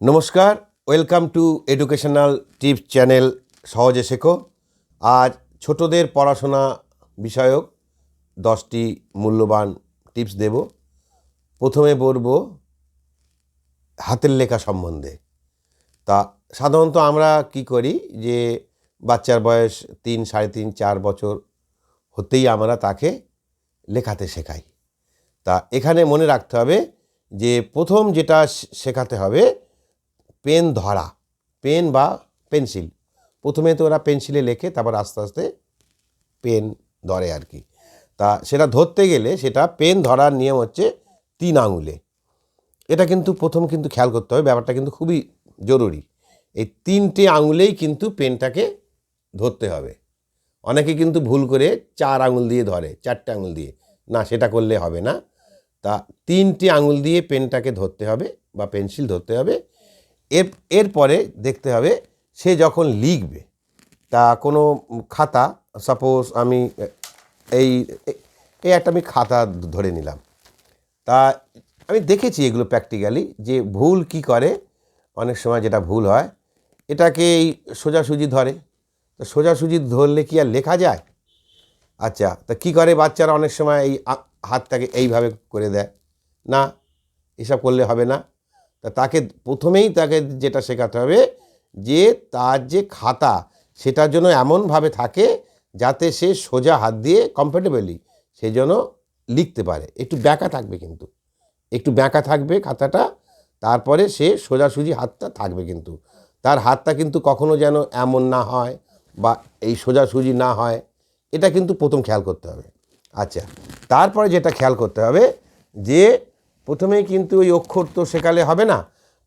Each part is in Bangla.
নমস্কার, welcome to educational tips channel সহজে শেখো। আজ ছোটদের পড়াশোনা বিষয়ক দশটি মূল্যবান টিপস দেব। প্রথমে বলব হাতের লেখা সম্বন্ধে। তা সাধারণত আমরা কি করি যে বাচ্চার বয়স তিন, সাড়ে তিন, চার বছর হতেই আমরা তাকে লেখাতে শেখাই। তা এখানে মনে রাখতে হবে যে প্রথম যেটা শেখাতে হবে পেন ধরা, পেন বা পেন্সিল। প্রথমে তো ওরা পেন্সিলে লেখে, তারপর আস্তে আস্তে পেন ধরে আর কি। তা সেটা ধরতে গেলে সেটা পেন ধরার নিয়ম হচ্ছে তিন আঙুলে। এটা কিন্তু প্রথম কিন্তু খেয়াল করতে হবে, ব্যাপারটা কিন্তু খুবই জরুরি। এই তিনটে আঙুলেই কিন্তু পেনটাকে ধরতে হবে। অনেকে কিন্তু ভুল করে চার আঙুল দিয়ে ধরে, চারটে আঙুল দিয়ে। না, সেটা করলে হবে না। তা তিনটে আঙুল দিয়ে পেনটাকে ধরতে হবে বা পেন্সিল ধরতে হবে। এর এরপরে দেখতে হবে সে যখন লিখবে, তা কোনো খাতা সাপোজ আমি এই এই একটা আমি খাতা ধরে নিলাম। তা আমি দেখেছি এগুলো প্র্যাকটিক্যালি যে ভুল কি করে, অনেক সময় যেটা ভুল হয় এটাকে এই সোজাসুজি ধরে। তো সোজাসুজি ধরলে কি আর লেখা যায়? আচ্ছা তা কী করে বাচ্চারা অনেক সময় এই হাতটাকে এইভাবে করে দেয়? না, এসব করলে হবে না। তা তাকে প্রথমেই তাকে যেটা শেখাতে হবে যে তার যে খাতা সেটার জন্য এমনভাবে থাকে যাতে সে সোজা হাত দিয়ে কমফোর্টেবলি সেই জন্য লিখতে পারে। একটু ব্যাঁকা থাকবে কিন্তু। একটু ব্যাঁকা থাকবে খাতাটা, তারপরে সে সোজাসুজি হাতটা থাকবে কিন্তু। তার হাতটা কিন্তু কখনো যেন এমন না হয় বা এই সোজাসুজি না হয়, এটা কিন্তু প্রথম খেয়াল করতে হবে। আচ্ছা তারপরে যেটা খেয়াল করতে হবে যে প্রথমেই কিন্তু ওই অক্ষর তো শেখালে হবে না।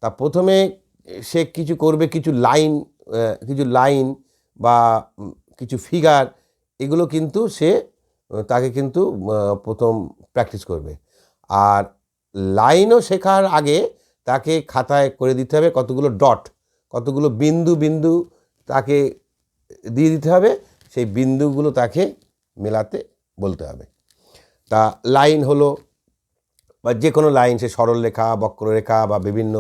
তা প্রথমে সে কিছু করবে, কিছু লাইন কিছু লাইন বা কিছু ফিগার, এগুলো কিন্তু সে তাকে কিন্তু প্রথম প্র্যাকটিস করবে। আর লাইনও শেখার আগে তাকে খাতায় করে দিতে হবে কতগুলো ডট, কতগুলো বিন্দু বিন্দু তাকে দিয়ে দিতে হবে, সেই বিন্দুগুলো তাকে মেলাতে বলতে হবে। তা লাইন হলো বা যে কোনো লাইন সে সরলরেখা, বক্ররেখা বা বিভিন্ন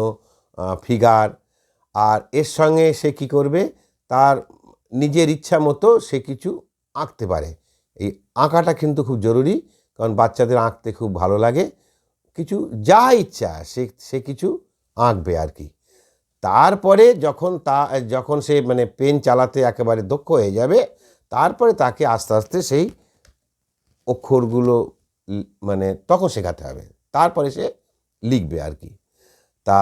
ফিগার আর এর সঙ্গে সে কি করবে? তার নিজের ইচ্ছা মতো সে কিছু আঁকতে পারে। এই আঁকাটা কিন্তু খুব জরুরি, কারণ বাচ্চাদের আঁকতে খুব ভালো লাগে। কিছু যা ইচ্ছা, সে সে কিছু আঁকবে আর কি। তারপরে যখন তা, যখন সে মানে পেন চালাতে একেবারে দক্ষ হয়ে যাবে, তারপরে তাকে আস্তে আস্তে সেই অক্ষরগুলো মানে তখন শেখাতে হবে। তারপরে সে লিখবে আর কি। তা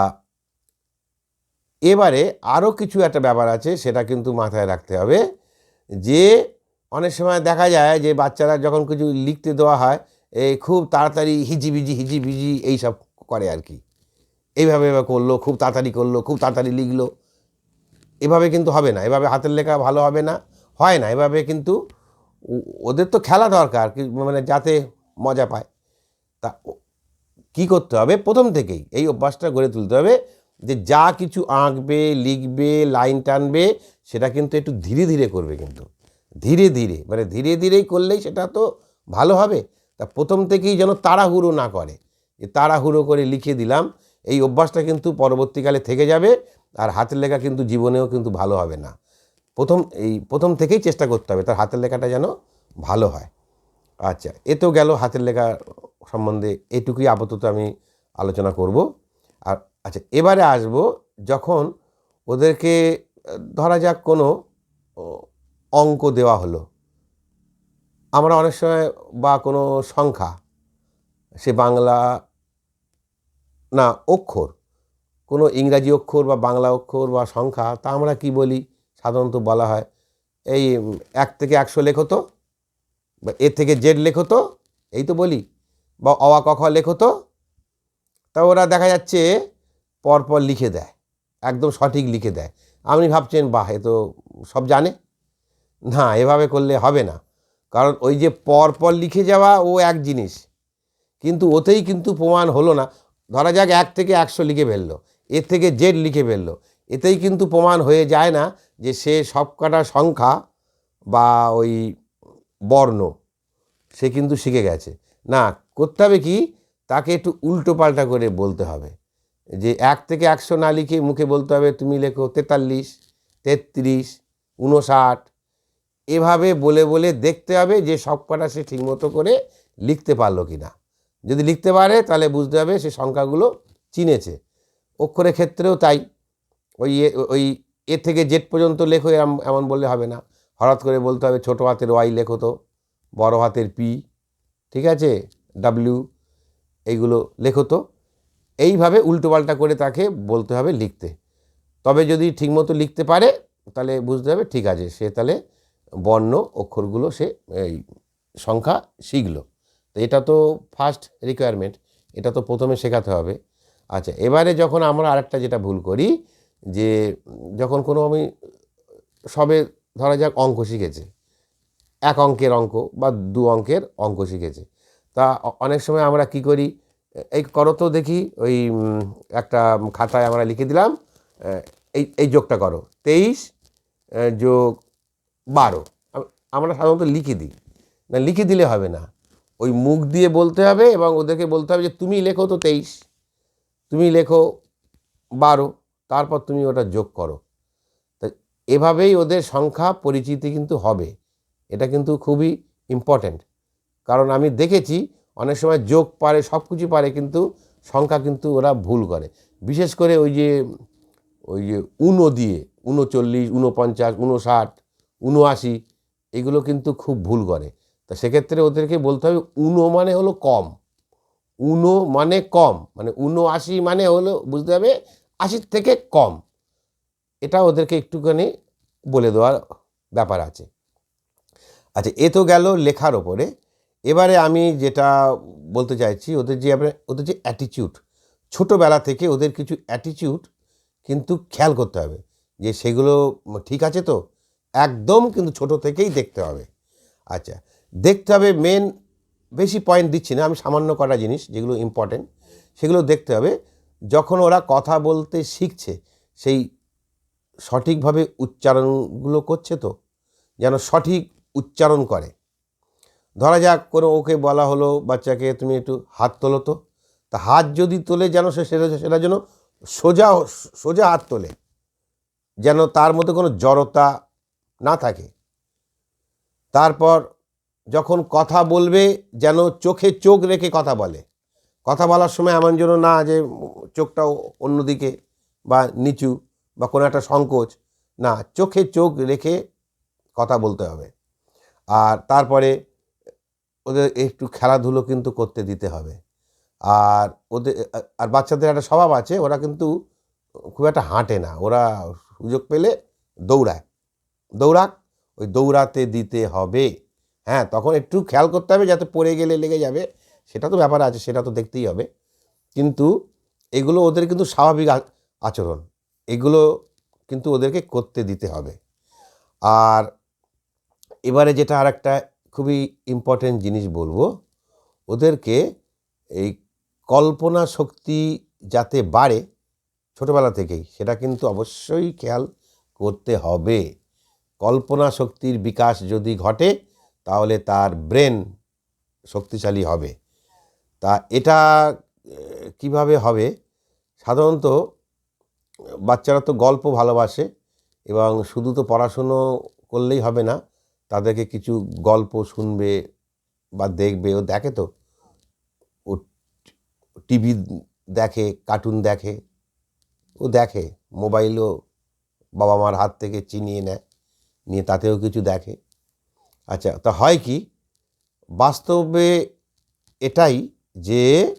এবারে আরও কিছু একটা ব্যাপার আছে, সেটা কিন্তু মাথায় রাখতে হবে যে অনেক সময় দেখা যায় যে বাচ্চারা যখন কিছু লিখতে দেওয়া হয় এই খুব তাড়াতাড়ি হিজিবিজি হিজিবিজি এইসব করে আর কি। এইভাবে এভাবে করল, খুব তাড়াতাড়ি করল, খুব তাড়াতাড়ি লিখলো। এভাবে কিন্তু হবে না, এভাবে হাতের লেখা ভালো হবে না, হয় না। এভাবে কিন্তু ওদের তো খেলা দরকার মানে যাতে মজা পায়। তা কী করতে হবে? প্রথম থেকেই এই অভ্যাসটা গড়ে তুলতে হবে যে যা কিছু আঁকবে, লিখবে, লাইন টানবে, সেটা কিন্তু একটু ধীরে ধীরে করবে কিন্তু। ধীরে ধীরে মানে ধীরে ধীরেই করলেই সেটা তো ভালো হবে। তা প্রথম থেকেই যেন তাড়াহুড়ো না করে। যে তাড়াহুড়ো করে লিখে দিলাম, এই অভ্যাসটা কিন্তু পরবর্তীকালে থেকে যাবে আর হাতের লেখা কিন্তু জীবনেও কিন্তু ভালো হবে না। প্রথম, এই প্রথম থেকেই চেষ্টা করতে হবে তার হাতের লেখাটা যেন ভালো হয়। আচ্ছা এ তো গেল হাতের লেখা সম্বন্ধে এটুকুই আপাতত আমি আলোচনা করব। আর আচ্ছা এবারে আসব যখন ওদেরকে, ধরা যাক কোনো অঙ্ক দেওয়া হলো। আমরা অনেক সময় বা কোনো সংখ্যা, সে বাংলা, না, অক্ষর, কোনো ইংরাজি অক্ষর বা বাংলা অক্ষর বা সংখ্যা, তা আমরা কি বলি? সাধারণত বলা হয়, এই, এক থেকে একশো লেখো তো, বা এ থেকে জেড লেখো তো, এই তো বলি। বা অওয়া ক, খ লেখো তো? তা ওরা দেখা যাচ্ছে পরপর লিখে দেয়, একদম সঠিক লিখে দেয়। আপনি ভাবছেন, বাহ, এ তো সব জানে। না, এভাবে করলে হবে না। কারণ ওই যে পরপর লিখে যাওয়া ও এক জিনিস, কিন্তু ওতেই কিন্তু প্রমাণ হলো না। ধরা যাক এক থেকে একশো লিখে ফেলল এর থেকে জেড লিখে ফেলল, এতেই কিন্তু প্রমাণ হয়ে যায় না যে সে সব কটা সংখ্যা বা ওই বর্ণ সে কিন্তু শিখে গেছে। না করতে হবে কি? তাকে একটু উল্টো পাল্টা করে বলতে হবে। যে এক থেকে একশো না লিখে মুখে বলতে হবে, তুমি লেখো তেতাল্লিশ, তেত্রিশ উনষাট এভাবে বলে বলে দেখতে হবে যে সব কটা সে ঠিকমতো করে লিখতে পারল কি না যদি লিখতে পারে, তাহলে বুঝতে হবে সে সংখ্যাগুলো চিনেছে। অক্ষরের ক্ষেত্রেও তাই। ওই ওই এ থেকে জেড পর্যন্ত লেখো এমন বললে হবে না। হঠাৎ করে বলতে হবে, ছোটো হাতের ওয়াই লেখো তো, বড়ো হাতের পি। ঠিক আছে? ডাব্লিউ এইগুলো লেখো তো। এইভাবে উল্টোপাল্টা করে তাকে বলতে হবে লিখতে। তবে যদি ঠিকমতো লিখতে পারে, তাহলে বুঝতে হবে ঠিক আছে, সে তাহলে বর্ণ অক্ষরগুলো সে, এই সংখ্যা শিখল। তো এটা তো ফার্স্ট রিকোয়ারমেন্ট এটা তো প্রথমে শেখাতে হবে। আচ্ছা এবারে যখন আমরা আরেকটা যেটা ভুল করি, যে যখন কোনো আমি সবে ধরা যাক অঙ্ক শিখেছে, এক অঙ্কের অঙ্ক বা দু অঙ্কের অঙ্ক শিখেছে তা অনেক সময় আমরা কি করি? এই করো তো দেখি, ওই একটা খাতায় আমরা লিখে দিলাম এই এই যোগটা করো, তেইশ যোগ বারো। আমরা সাধারণত লিখে দিই। না, লিখে দিলে হবে না। ওই মুখ দিয়ে বলতে হবে এবং ওদেরকে বলতে হবে যে, তুমি লেখো তো তেইশ, তুমি লেখো বারো, তারপর তুমি ওটা যোগ করো। তা এভাবেই ওদের সংখ্যা, পরিচিতি কিন্তু হবে। এটা কিন্তু খুবই ইম্পর্ট্যান্ট কারণ আমি দেখেছি অনেক সময় যোগ পারে, সব কিছু পারে, কিন্তু সংখ্যা কিন্তু ওরা ভুল করে। বিশেষ করে ওই যে ওই যে উনো দিয়ে উনচল্লিশ উনপঞ্চাশ উনষাট উনআশি এগুলো কিন্তু খুব ভুল করে। তা সেক্ষেত্রে ওদেরকে বলতে হবে উনো মানে হলো কম। উনো মানে কম মানে উনআশি মানে হলো, বুঝতে হবে, আশির থেকে কম। এটা ওদেরকে একটুখানি বলে দেওয়ার ব্যাপার আছে। আচ্ছা এ তো গেল লেখার ওপরে। এবারে আমি যেটা বলতে চাইছি, ওদের যে ওদের যে অ্যাটিটিউড ছোটোবেলা থেকে ওদের কিছু অ্যাটিটিউড কিন্তু খেয়াল করতে হবে যে সেগুলো ঠিক আছে তো? একদম কিন্তু ছোট থেকেই দেখতে হবে। আচ্ছা দেখতে হবে মেন বেশি পয়েন্ট দিচ্ছি না, আমি সামান্য কটা জিনিস যেগুলো ইম্পর্টেন্ট সেগুলো দেখতে হবে। যখন ওরা কথা বলতে শিখছে, সেই সঠিকভাবে উচ্চারণগুলো করছে তো? যেন সঠিক উচ্চারণ করে। ধরা যাক কোনো ওকে বলা হলো বাচ্চাকে তুমি একটু হাত তোলো তো। তা হাত যদি তোলে যেন সে সেটা সেটা যেন সোজা সোজা হাত তোলে, যেন তার মধ্যে কোনো জড়তা না থাকে। তারপর যখন কথা বলবে, যেন চোখে চোখ রেখে কথা বলে। কথা বলার সময় এমন যেন না যে চোখটাও অন্যদিকে বা নিচু বা কোনো একটা সংকোচ। না, চোখে চোখ রেখে কথা বলতে হবে। আর তারপরে ওদের একটু খেলাধুলো কিন্তু করতে দিতে হবে। আর ওদের, আর বাচ্চাদের একটা স্বভাব আছে, ওরা কিন্তু খুব একটা হাঁটে না। ওরা সুযোগ পেলে দৌড়ায়। দৌড়াক, ওই দৌড়াতে দিতে হবে। হ্যাঁ তখন একটু খেয়াল করতে হবে যাতে পড়ে গেলে লেগে যাবে। সেটা তো ব্যাপার আছে, সেটা তো দেখতেই হবে। কিন্তু এগুলো ওদের কিন্তু স্বাভাবিক আচরণ। এগুলো কিন্তু ওদেরকে করতে দিতে হবে। আর এবারে যেটা আর একটা খুবই ইম্পর্টেন্ট জিনিস বলব। ওদেরকে এই কল্পনা শক্তি যাতে বাড়ে ছোটোবেলা থেকেই, সেটা কিন্তু অবশ্যই খেয়াল করতে হবে। কল্পনা শক্তির বিকাশ যদি ঘটে, তাহলে তার ব্রেন শক্তিশালী হবে। তা এটা কীভাবে হবে? সাধারণত বাচ্চারা তো গল্প ভালোবাসে এবং শুধু তো পড়াশুনো করলেই হবে না তাদেরকে কিছু গল্প শুনবে বা দেখবে। ও দেখে তো। ও টিভি দেখে, কার্টুন দেখে। ও দেখে, মোবাইলও বাবা মার হাত থেকে চিনিয়ে নেয়, নিয়ে তাতেও কিছু দেখে। আচ্ছা তা হয় কি? বাস্তবে এটাই যে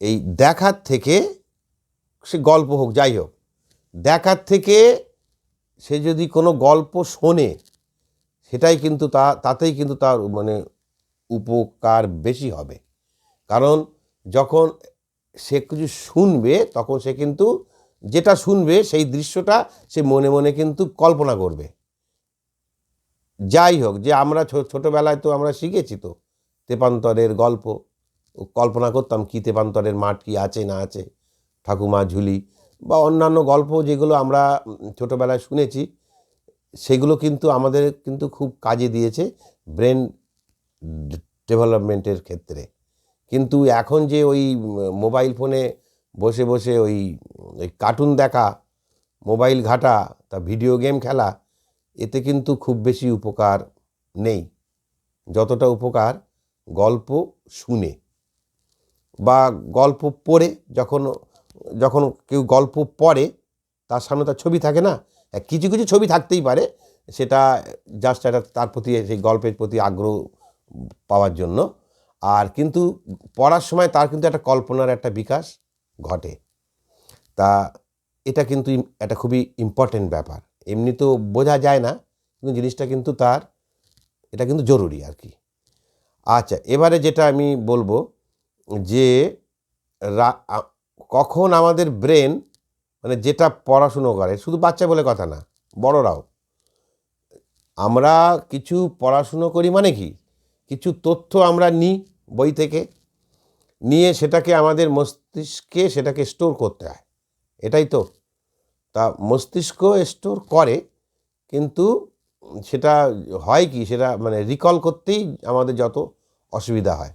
এই দেখার থেকে সে গল্প হোক, যাই হোক, দেখার থেকে সে যদি কোনো গল্প শোনে সেটাই কিন্তু তা, তাতেই কিন্তু তার মানে উপকার বেশি হবে। কারণ যখন সে কিছু শুনবে, তখন সে কিন্তু যেটা শুনবে, সেই দৃশ্যটা সে মনে মনে কিন্তু কল্পনা করবে। যাই হোক, যে আমরা ছোটবেলায় তো আমরা শিখেছি তো, তেপান্তরের গল্প। কল্পনা করতাম কী তেপান্তরের মাঠ কি আছে, না আছে, ঠাকুমা, ঝুলি বা অন্যান্য গল্প যেগুলো আমরা ছোটোবেলায় শুনেছি। সেগুলো কিন্তু আমাদের কিন্তু খুব কাজে দিয়েছে ব্রেন ডেভেলপমেন্টের ক্ষেত্রে। কিন্তু এখন যে ওই মোবাইল ফোনে বসে বসে ওই ওই কার্টুন দেখা, মোবাইল ঘাটা, তা ভিডিও গেম খেলা, এতে কিন্তু খুব বেশি উপকার নেই। যতটা উপকার গল্প শুনে বা গল্প পড়ে যখন যখন কেউ গল্প পড়ে, তার সামনে তার ছবি থাকে না কিছু কিছু ছবি থাকতেই পারে, সেটা জাস্ট একটা তার প্রতি সেই গল্পের প্রতি আগ্রহ পাওয়ার জন্য। আর কিন্তু পড়ার সময় তার কিন্তু একটা কল্পনার একটা বিকাশ ঘটে। তা এটা কিন্তু একটা খুবই ইম্পর্টেন্ট ব্যাপার। এমনি তো বোঝা যায় না, কিন্তু জিনিসটা কিন্তু তার, এটা কিন্তু জরুরি আর কি। আচ্ছা এবারে যেটা আমি বলব যে কখন আমাদের ব্রেন মানে যেটা পড়াশুনো করে, শুধু বাচ্চা বলে কথা না, বড়রাও। আমরা কিছু পড়াশুনো করি মানে কি? কিছু তথ্য আমরা নিই বই থেকে, নিয়ে সেটাকে আমাদের মস্তিষ্কে সেটাকে স্টোর করতে হয়। এটাই তো। তা মস্তিষ্ক স্টোর করে, কিন্তু সেটা হয় কি? সেটা মানে রিকল করতেই আমাদের যত অসুবিধা হয়।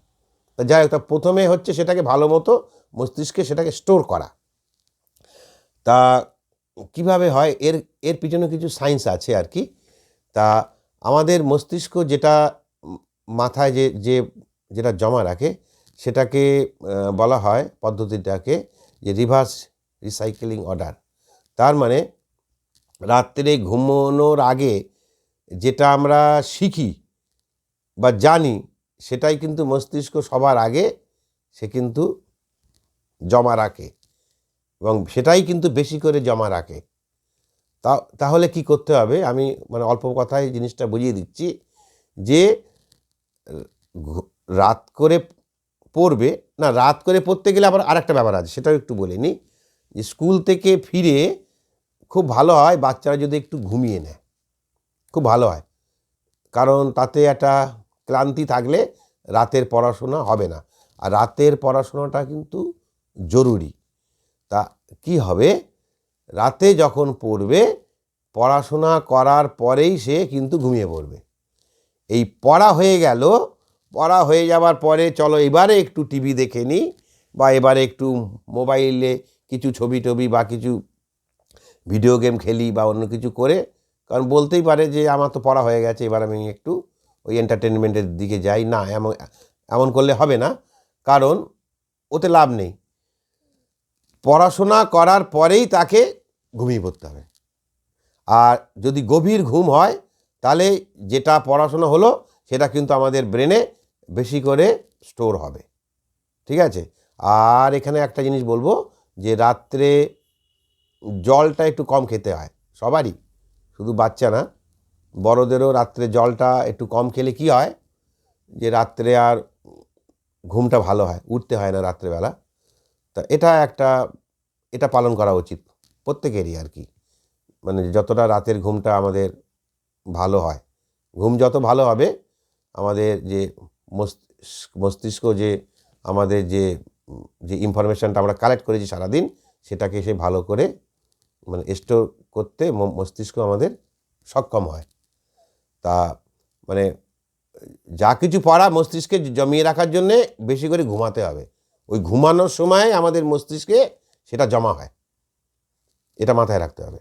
তা যাই হোক, তা প্রথমে হচ্ছে সেটাকে ভালো মতো মস্তিষ্কে সেটাকে স্টোর করা। তা কীভাবে হয়? এর এর পিছনে কিছু সায়েন্স আছে আর কি। তা আমাদের মস্তিষ্ক যেটা মাথায় যে যে, যেটা জমা রাখে, সেটাকে বলা হয় পদ্ধতিটাকে যে রিভার্স রিসাইকেলিং অর্ডার তার মানে রাত্রে ঘুমানোর আগে যেটা আমরা শিখি বা জানি, সেটাই কিন্তু মস্তিষ্ক সবার আগে, সে কিন্তু জমা রাখে। এবং সেটাই কিন্তু বেশি করে জমা রাখে। তা, তাহলে কি করতে হবে? আমি মানে অল্প কথায় জিনিসটা বুঝিয়ে দিচ্ছি যে রাত করে পড়বে, না, রাত করে পড়তে গেলে আবার আরেকটা ব্যাপার আছে, সেটাও একটু বলে নিই যে, স্কুল থেকে ফিরে খুব ভালো হয় বাচ্চারা যদি একটু ঘুমিয়ে নেয়। খুব ভালো হয়। কারণ তাতে একটা ক্লান্তি থাকলে রাতের পড়াশোনা হবে না। আর রাতের পড়াশোনাটা কিন্তু জরুরি। তা কি হবে? রাতে যখন পড়বে, পড়াশোনা করার পরেই সে কিন্তু ঘুমিয়ে পড়বে। এই পড়া হয়ে গেল। পড়া হয়ে যাওয়ার পরে চলো এবারে একটু টিভি দেখে নিই বা এবারে একটু মোবাইলে কিছু ছবি টবি বা কিছু ভিডিও গেম খেলি বা অন্য কিছু করে। কারণ বলতেই পারে যে আমার তো পড়া হয়ে গেছে, এবার আমি একটু ওই এন্টারটেনমেন্টের দিকে যাই। না, এমন এমন করলে হবে না। কারণ ওতে লাভ নেই। পড়াশোনা করার পরেই তাকে ঘুমিয়ে পড়তে হবে। আর যদি গভীর ঘুম হয়, তাহলে যেটা পড়াশোনা হলো, সেটা কিন্তু আমাদের ব্রেনে বেশি করে স্টোর হবে। ঠিক আছে? আর এখানে একটা জিনিস বলব, যে রাত্রে জলটা একটু কম খেতে হয়, সবারই, শুধু বাচ্চা না। বড়দেরও রাত্রে জলটা একটু কম খেলে কি হয়, যে রাত্রে আর ঘুমটা ভালো হয়, উঠতে হয় না রাত্রেবেলা। তা এটা একটা, এটা পালন করা উচিত প্রত্যেকেরই আর কি। মানে যতটা রাতের ঘুমটা আমাদের ভালো হয়, ঘুম যত ভালো হবে, আমাদের যে মস্তিষ্ক যে আমাদের যে যে ইনফরমেশানটা আমরা কালেক্ট করেছি সারাদিন, সেটাকে সে ভালো করে মানে স্টোর করতে মস্তিষ্ক আমাদের সক্ষম হয়। তা মানে যা কিছু পড়া মস্তিষ্কে জমিয়ে রাখার জন্যে বেশি করে ঘুমাতে হবে। ওই ঘুমানোর সময় আমাদের মস্তিষ্কে সেটা জমা হয়। এটা মাথায় রাখতে হবে।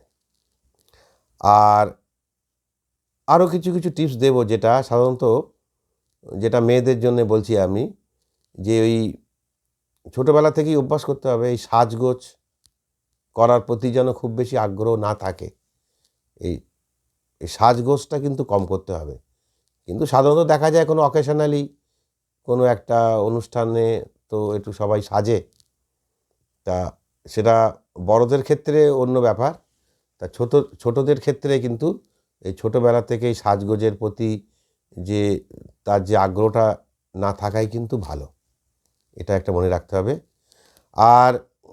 আর আরও কিছু কিছু টিপস দেব যেটা সাধারণত যেটা মেয়েদের জন্য বলছি আমি, যে ওই ছোটোবেলা থেকেই অভ্যাস করতে হবে, এই সাজগোজ করার প্রতি যেন খুব বেশি আগ্রহ না থাকে। এই এই সাজগোজটা কিন্তু কম করতে হবে। কিন্তু সাধারণত দেখা যায় কোনো অকেশনালি কোনো একটা অনুষ্ঠানে তো একটু সবাই সাজে। তা সেটা বড়দের ক্ষেত্রে অন্য ব্যাপার। তা ছোট, ছোটদের ক্ষেত্রে কিন্তু এই ছোটোবেলা থেকেই সাজগোজের প্রতি যে, তার যে আগ্রহটা না থাকাই কিন্তু ভালো। এটা একটা মনে রাখতে হবে। আর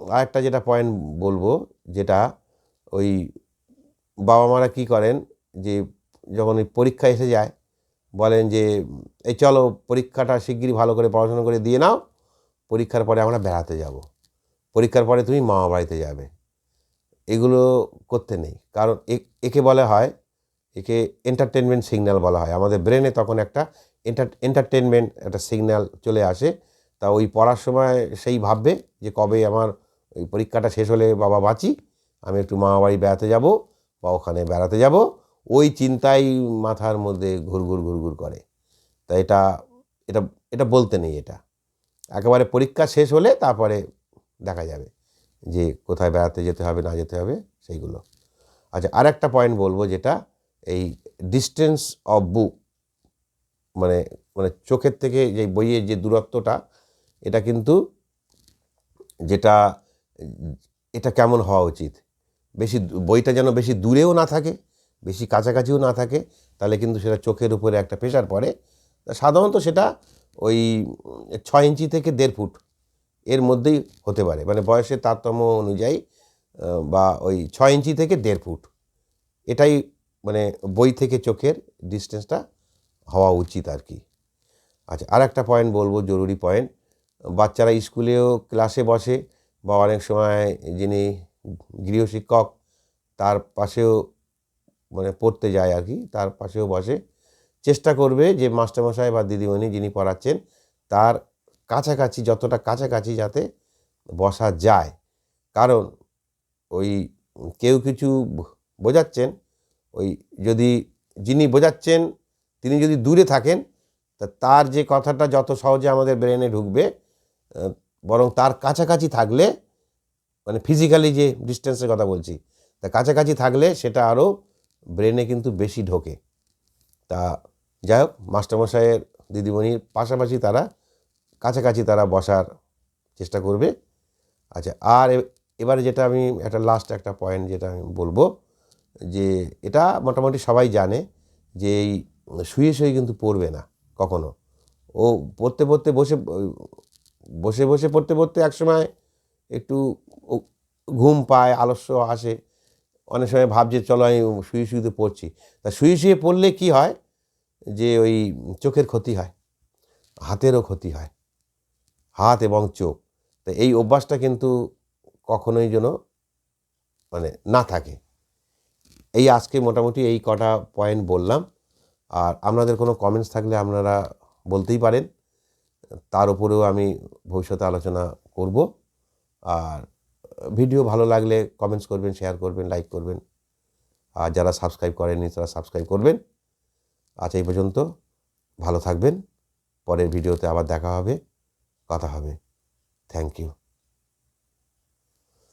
আরেকটা যেটা পয়েন্ট বলব, যেটা ওই বাবা মারা কী করেন যে, যখন ওই পরীক্ষা এসে যায়, বলেন যে, এই চলো পরীক্ষাটা শিগগিরই ভালো করে পড়াশোনা করে দিয়ে নাও পরীক্ষার পরে আমরা বেড়াতে যাব। পরীক্ষার পরে তুমি মামা বাড়িতে যাবে। এগুলো করতে নেই। কারণ একে বলা হয়, একে এন্টারটেনমেন্ট সিগন্যাল বলা হয়। আমাদের ব্রেনে তখন একটা এন্টার এন্টারটেনমেন্ট একটা সিগন্যাল চলে আসে। তা ওই পড়ার সময় সেই ভাববে যে কবে আমার ওই পরীক্ষাটা শেষ হলে বাবা বাঁচি, আমি একটু মামা বাড়ি বেড়াতে যাব বা ওখানে বেড়াতে যাব। ওই চিন্তাই মাথার মধ্যে ঘুরঘুর ঘুরঘুর করে। তা এটা এটা এটা বলতে নেই এটা। একেবারে পরীক্ষা শেষ হলে তারপরে দেখা যাবে যে কোথায় বেড়াতে যেতে হবে, না যেতে হবে, সেইগুলো। আচ্ছা আর একটা পয়েন্ট বলব যেটা এই ডিস্টেন্স অফ বুক মানে মানে চোখের থেকে যে বইয়ের যে দূরত্বটা, এটা কিন্তু যেটা, এটা কেমন হওয়া উচিত? বেশি বইটা যেন বেশি দূরেও না থাকে, বেশি কাছাকাছিও না থাকে, তাহলে কিন্তু সেটা চোখের উপরে একটা প্রেশার পড়ে। সাধারণত সেটা ওই ছয় ইঞ্চি থেকে দেড় ফুট এর মধ্যেই হতে পারে। মানে বয়সের তারতম্য অনুযায়ী বা ওই ছয় ইঞ্চি থেকে দেড় ফুট। এটাই মানে বই থেকে চোখের ডিস্টেন্সটা হওয়া উচিত আর কি। আচ্ছা আর একটা পয়েন্ট বলব, জরুরি পয়েন্ট বাচ্চারা স্কুলেও ক্লাসে বসে, বা অনেক সময় যিনি গৃহশিক্ষক, তার পাশেও মানে পড়তে যায় আর কি, তার পাশেও বসে। চেষ্টা করবে যে মাস্টারমশাই বা দিদিমণি যিনি পড়াচ্ছেন, তার কাছাকাছি, যতটা কাছাকাছি যাতে বসা যায়। কারণ ওই কেউ কিছু বোঝাচ্ছেন, ওই যদি যিনি বোঝাচ্ছেন, তিনি যদি দূরে থাকেন, তা তার যে কথাটা যত সহজে আমাদের ব্রেনে ঢুকবে বরং তার কাছাকাছি থাকলে মানে ফিজিক্যালি যে ডিস্টেন্সের কথা বলছি, তা কাছাকাছি থাকলে সেটা আরও ব্রেনে কিন্তু বেশি ঢোকে। তা যাই হোক, মাস্টারমশাইয়ের দিদিমণির পাশাপাশি তারা, কাছাকাছি তারা বসার চেষ্টা করবে। আচ্ছা আর এবারে যেটা আমি, একটা লাস্ট একটা পয়েন্ট যেটা আমি বলব, যে এটা মোটামুটি সবাই জানে যে এই শুয়ে শুয়ে কিন্তু পড়বে না কখনো। ও পড়তে পড়তে বসে বসে বসে পড়তে পড়তে একসময় একটু ঘুম পায়, আলস্য আসে, অনেক সময় ভাবছে, চলো আমি শুয়ে শুয়ে পড়ছি। তা শুয়ে শুয়ে পড়লে কি হয়? যে ওই চোখের ক্ষতি হয়, হাতেরও ক্ষতি হয়, হাত এবং চোখ। তো এই অভ্যাসটা কিন্তু কখনোই যেন মানে না থাকে। এই আজকে মোটামুটি এই কটা পয়েন্ট বললাম। আর আপনাদের কোনো কমেন্টস থাকলে আপনারা বলতেই পারেন। তার উপরেও আমি ভবিষ্যতে আলোচনা করব। আর ভিডিও ভালো লাগলে কমেন্টস করবেন শেয়ার করবেন লাইক করবেন। আর যারা সাবস্ক্রাইব করেননি তারা সাবস্ক্রাইব করবেন। আচ্ছা এই পর্যন্ত। ভালো থাকবেন। পরের ভিডিওতে আবার দেখা হবে কথা হবে। Thank you